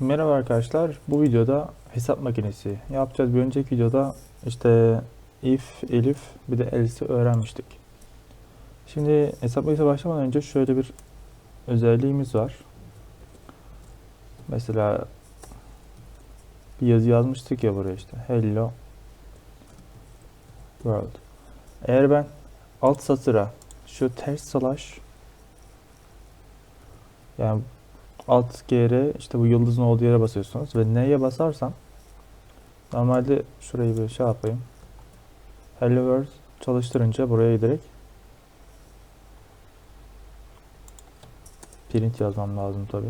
Merhaba arkadaşlar. Bu videoda hesap makinesi yapacağız. Bir önceki videoda işte if, elif bir de else'i öğrenmiştik. Şimdi hesap makinesi başlamadan önce şöyle bir özelliğimiz var. Mesela bir yazı yazmıştık ya buraya işte. Hello world. Eğer ben alt satıra şu ters slash yani alt gr işte bu yıldızın olduğu yere basıyorsunuz ve neye basarsam normalde şurayı bir şey yapayım. Hello World çalıştırınca buraya direkt print yazmam lazım tabi.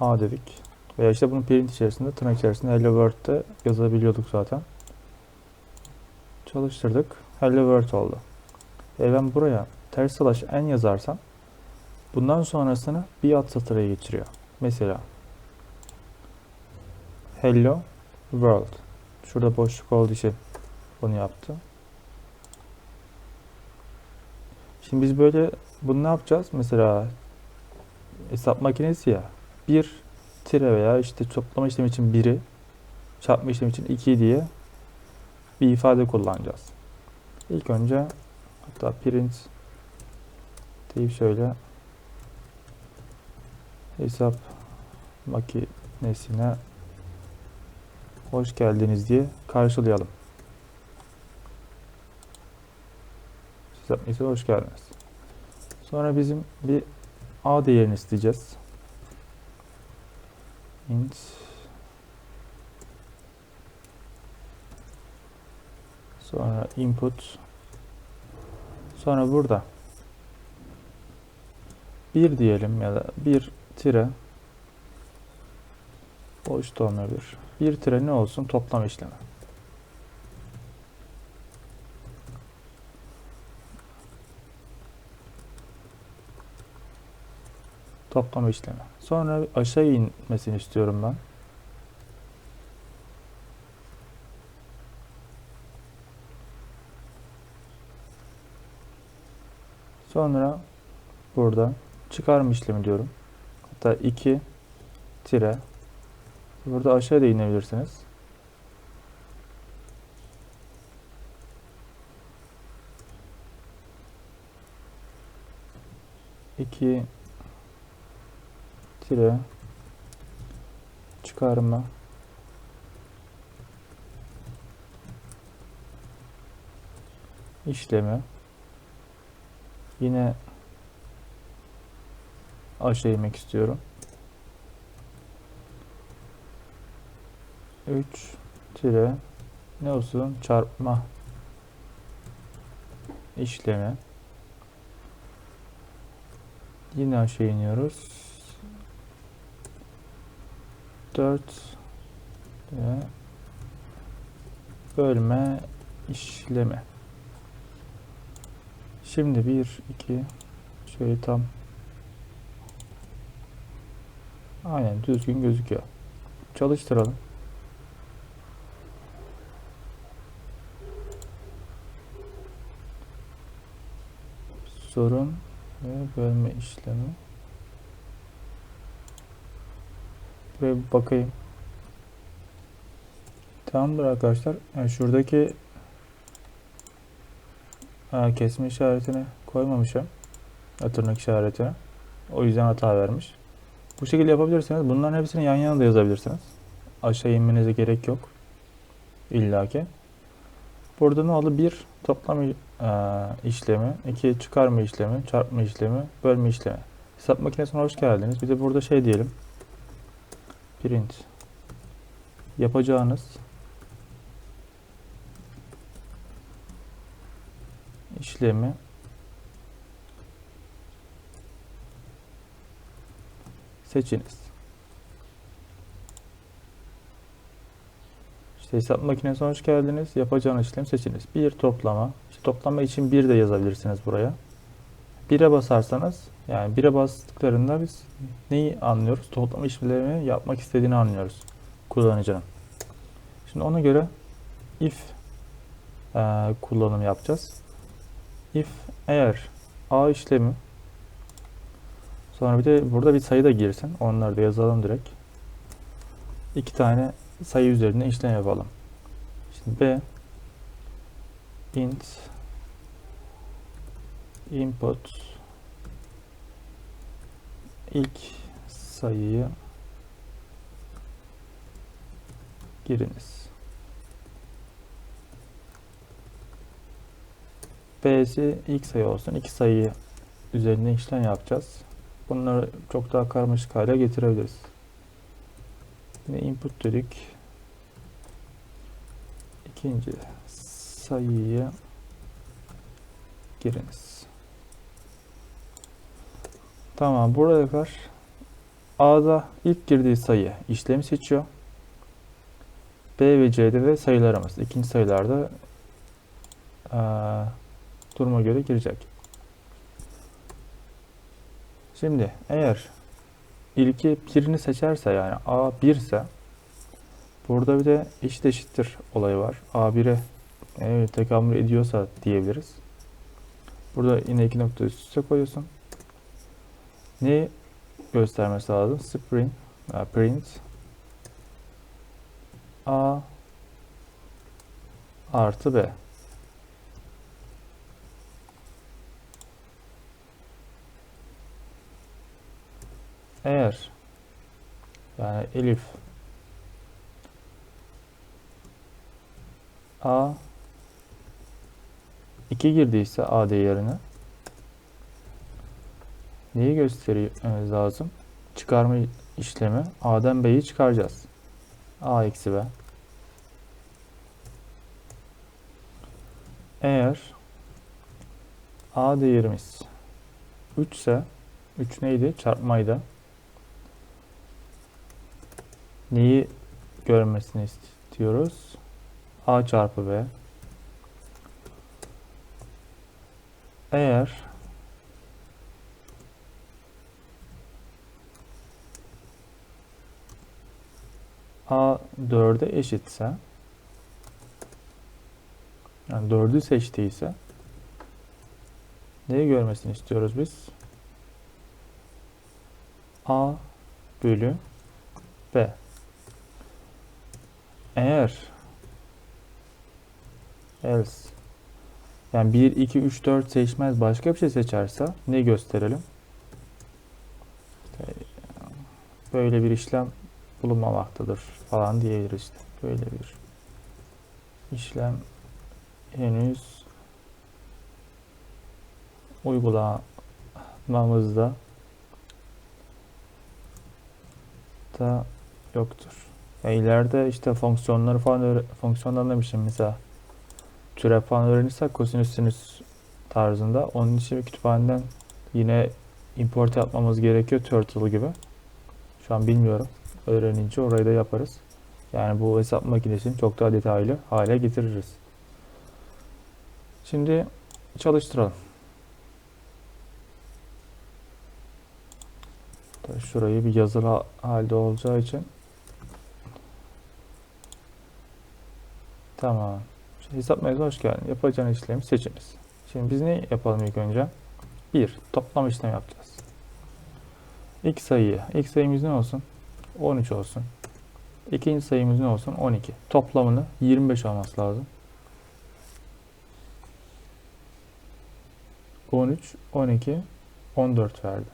A dedik. Veya işte bunun print içerisinde tırnak içerisinde Hello World'de yazabiliyorduk zaten. Çalıştırdık. Hello World oldu. E ben buraya ters slash n yazarsam Bundan sonrasını bir alt satıra geçiriyor. Mesela Hello World. Şurada boşluk olduğu için bunu yaptı. Şimdi biz böyle bunu ne yapacağız? Mesela hesap makinesi ya. Bir tire veya işte toplama işlemi için biri çarpma işlemi için 2 diye bir ifade kullanacağız. İlk önce hatta print deyip şöyle hesap makinesine hoş geldiniz diye karşılayalım. Hesap makinesine hoş geldiniz. Sonra bizim bir A değerini isteyeceğiz. int sonra input sonra burada bir diyelim ya da bir tire boş da olmayabilir. Bir tire ne olsun? Toplam işlemi. Toplam işlemi. Sonra aşağı inmesini istiyorum ben. Sonra burada çıkarma işlemi diyorum. Hatta 2 tire. Burada aşağıya da inebilirsiniz. İki tire çıkarma işlemi. Yine aşağı inmek istiyorum. 3 tire ne olsun? Çarpma işlemi. Yine aşağı iniyoruz. 4 ve bölme işlemi. Şimdi 1 2 şöyle tam Aynen düzgün gözüküyor. Çalıştıralım. Sorun ve bölme işlemi. Buraya bir bakayım. Tamamdır arkadaşlar. Yani şuradaki ha, kesme işaretini koymamışım. Tırnak işaretini. O yüzden hata vermiş. Bu şekilde yapabilirsiniz. Bunların hepsini yan yana da yazabilirsiniz. Aşağı inmenize gerek yok. İlla ki. Burada ne oldu? Bir toplam e, işlemi, iki çıkarma işlemi, çarpma işlemi, bölme işlemi. Hesap makinesine hoş geldiniz. Bir de burada şey diyelim. Print. Yapacağınız işlemi seçiniz. İşte hesap makinesine hoş geldiniz. Yapacağınız işlem seçiniz. Bir toplama. İşte toplama için bir de yazabilirsiniz buraya. Bire basarsanız yani bire bastıklarında biz neyi anlıyoruz? Toplama işlemlerini yapmak istediğini anlıyoruz kullanıcının. Şimdi ona göre if e, kullanım yapacağız. If eğer A işlemi Sonra bir de burada bir sayı da girsin. Onları da yazalım direkt. iki tane sayı üzerinde işlem yapalım. Şimdi B int input ilk sayıyı giriniz. B'si ilk sayı olsun. İki sayıyı üzerine işlem yapacağız. Bunları çok daha karmaşık hale getirebiliriz. Yine input dedik. İkinci sayıyı giriniz. Tamam buraya kadar A'da ilk girdiği sayı işlemi seçiyor. B ve C'de de sayılarımız. İkinci sayılarda eee, duruma göre girecek. Şimdi eğer ilki birini seçerse yani A 1 ise burada bir de eşit eşittir olayı var. A 1'e evet, tekamül ediyorsa diyebiliriz. Burada yine iki nokta üst üste koyuyorsun. Ne göstermesi lazım? Spring, e, print A artı B. Eğer yani Elif A 2 girdiyse A değerine neyi göstermemiz lazım? Çıkarma işlemi A'dan B'yi çıkaracağız. A eksi B. Eğer A değerimiz 3 ise 3 neydi? Çarpmaydı. Neyi görmesini istiyoruz? A çarpı B. Eğer A 4'e eşitse yani 4'ü seçtiyse neyi görmesini istiyoruz biz? A bölü B. Eğer else yani 1, 2, 3, 4 seçmez başka bir şey seçerse ne gösterelim? Böyle bir işlem bulunmamaktadır falan diyebiliriz işte. Böyle bir işlem henüz uygulamamızda da yoktur. Ya ileride işte fonksiyonları falan öğre fonksiyonlar demişim mesela türev falan öğrenirsek kosinüs sinüs tarzında onun için kütüphaneden yine import yapmamız gerekiyor turtle gibi. Şu an bilmiyorum. Öğrenince orayı da yaparız. Yani bu hesap makinesini çok daha detaylı hale getiririz. Şimdi çalıştıralım. Şurayı bir yazılı halde olacağı için Tamam. Şimdi hesap mevzu hoş geldin. Yapacağın işlemi seçiniz. Şimdi biz ne yapalım ilk önce? 1. Toplam işlem yapacağız. İlk sayıyı. İlk sayımız ne olsun? 13 olsun. İkinci sayımız ne olsun? 12. Toplamını 25 olması lazım. 13, 12, 14 verdi.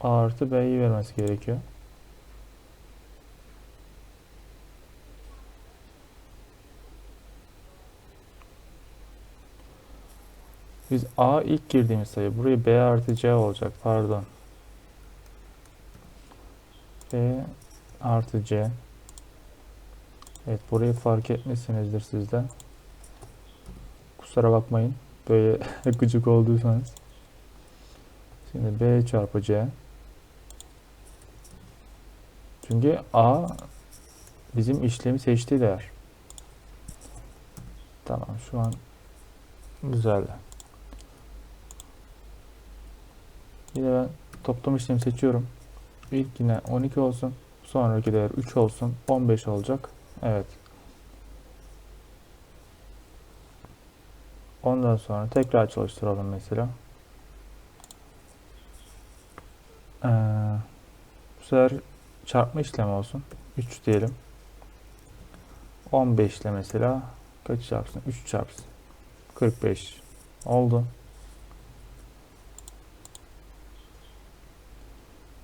A artı B'yi vermesi gerekiyor. Biz A ilk girdiğimiz sayı. Buraya B artı C olacak. Pardon. B artı C. Evet burayı fark etmişsinizdir sizde. Kusura bakmayın. Böyle gıcık olduysanız. Şimdi B çarpı C. Çünkü A bizim işlemi seçtiği değer. Tamam şu an güzel. Yine ben toplam işlemi seçiyorum. İlk yine 12 olsun. Sonraki değer 3 olsun. 15 olacak. Evet. Ondan sonra tekrar çalıştıralım mesela. Ee, bu sefer çarpma işlemi olsun. 3 diyelim. 15 ile mesela kaç çarpsın? 3 çarpsın. 45 oldu.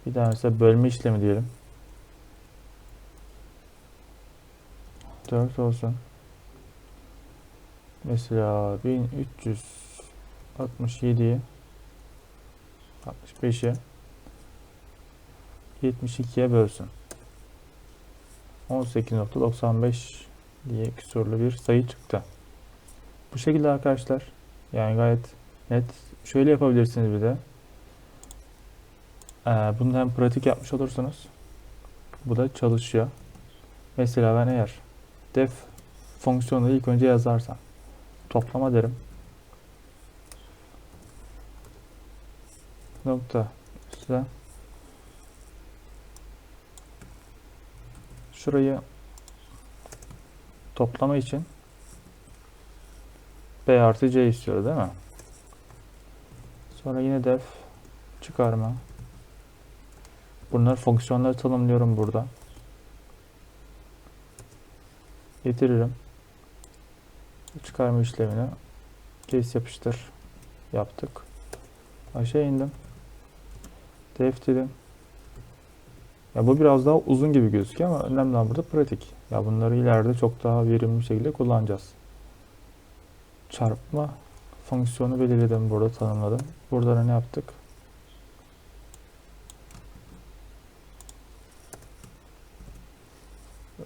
Bir daha mesela bölme işlemi diyelim. 4 olsun. Mesela 1367'yi 65'e 72'ye bölsün. 18.95 diye küsurlu bir sayı çıktı. Bu şekilde arkadaşlar. Yani gayet net. Şöyle yapabilirsiniz bir de. Ee, bunu hem pratik yapmış olursunuz. Bu da çalışıyor. Mesela ben eğer def fonksiyonu ilk önce yazarsam toplama derim. Nokta üstte şurayı toplama için B artı C istiyor değil mi? Sonra yine def çıkarma. Bunlar fonksiyonları tanımlıyorum burada. Getiririm. Çıkarma işlemini case yapıştır yaptık. Aşağı indim. Def dedim. Ya bu biraz daha uzun gibi gözüküyor ama önemli olan burada pratik. Ya bunları ileride çok daha verimli bir şekilde kullanacağız. Çarpma fonksiyonu belirledim burada tanımladım. Burada da ne yaptık?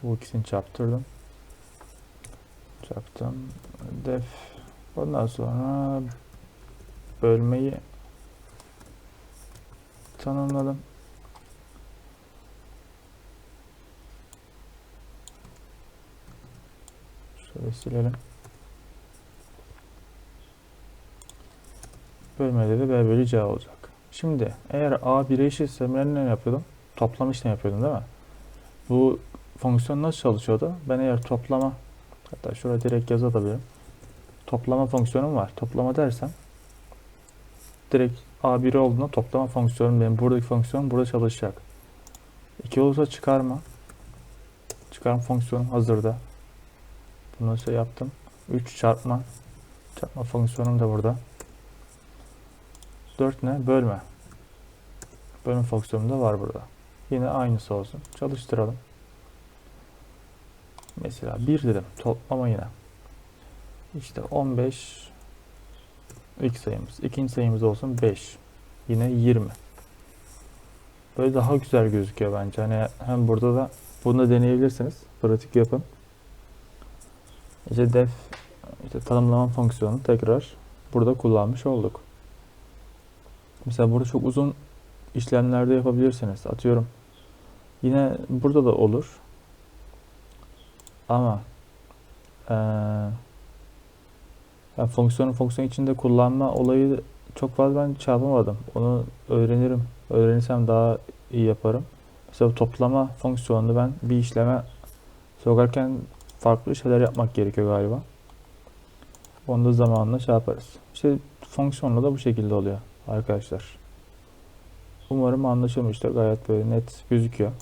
Bu ikisini çarptırdım. Çarptım. Def. Ondan sonra bölmeyi tanımladım. Şöyle silelim. Bölmede de B bölü C olacak. Şimdi eğer A 1'e eşitse ben ne yapıyordum? Toplama işlemi yapıyordum değil mi? Bu fonksiyon nasıl çalışıyordu? Ben eğer toplama hatta şuraya direkt yazabilirim. Toplama fonksiyonum var. Toplama dersem direkt A1 olduğunda toplama fonksiyonum benim buradaki fonksiyon burada çalışacak. 2 olursa çıkarma. Çıkarma fonksiyonum hazırda. Bunu şey yaptım. 3 çarpma. Çarpma fonksiyonum da burada. 4 ne? Bölme. Bölme fonksiyonu da var burada. Yine aynısı olsun. Çalıştıralım. Mesela 1 dedim. Toplama yine. İşte 15 ilk sayımız. İkinci sayımız olsun 5. Yine 20. Böyle daha güzel gözüküyor bence. Hani hem burada da bunu da deneyebilirsiniz. Pratik yapın. İşte def işte tanımlama fonksiyonu tekrar burada kullanmış olduk. Mesela burada çok uzun işlemlerde yapabilirsiniz. Atıyorum. Yine burada da olur. Ama ee, yani fonksiyonu fonksiyon içinde kullanma olayı çok fazla ben çarpamadım. Onu öğrenirim. Öğrenirsem daha iyi yaparım. Mesela toplama fonksiyonunu ben bir işleme sokarken farklı şeyler yapmak gerekiyor galiba. Onu da zamanla şey yaparız. İşte fonksiyonla da bu şekilde oluyor arkadaşlar. Umarım anlaşılmıştır. Gayet böyle net gözüküyor.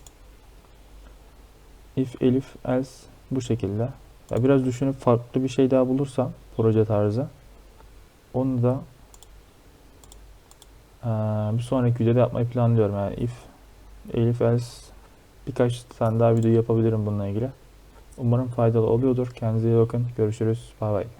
If, elif, else bu şekilde. Ya biraz düşünüp farklı bir şey daha bulursam proje tarzı onu da ee, bir sonraki videoda yapmayı planlıyorum. Yani if, elif, else birkaç tane daha video yapabilirim bununla ilgili. Umarım faydalı oluyordur. Kendinize iyi bakın. Görüşürüz. Bay bay.